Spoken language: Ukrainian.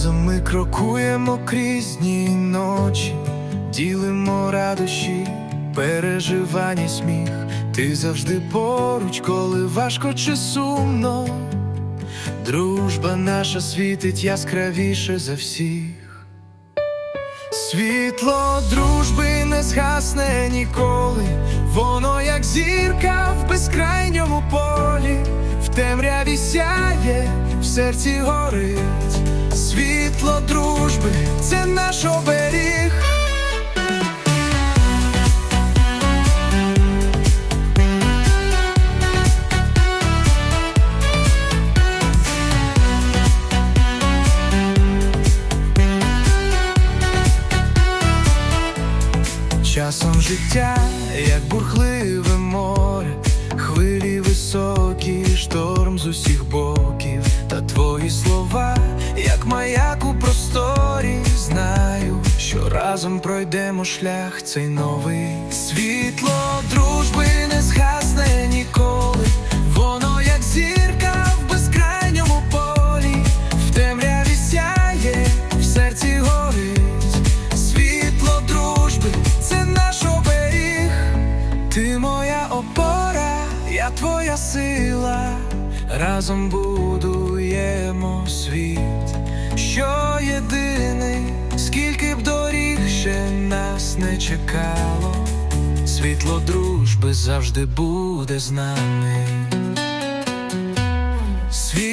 Разом ми крокуємо крізь дні ночі, ділимо радощі, переживання, сміх. Ти завжди поруч, коли важко чи сумно. Дружба наша світить яскравіше за всіх. Світло дружби не згасне ніколи, воно як зірка в безкрайньому полі, в темряві сяє, в серці горить. Світло дружби це наш оберіг. Часом життя, як бурхливе море, хвилі високі, шторм з усіх боків, та твої слова, як маяк у просторі, знаю, що разом пройдемо шлях цей новий. Світло дружби твоя сила, разом будуємо світ, що єдиний, скільки б доріг ще нас не чекало, світло дружби завжди буде з нами. Дружби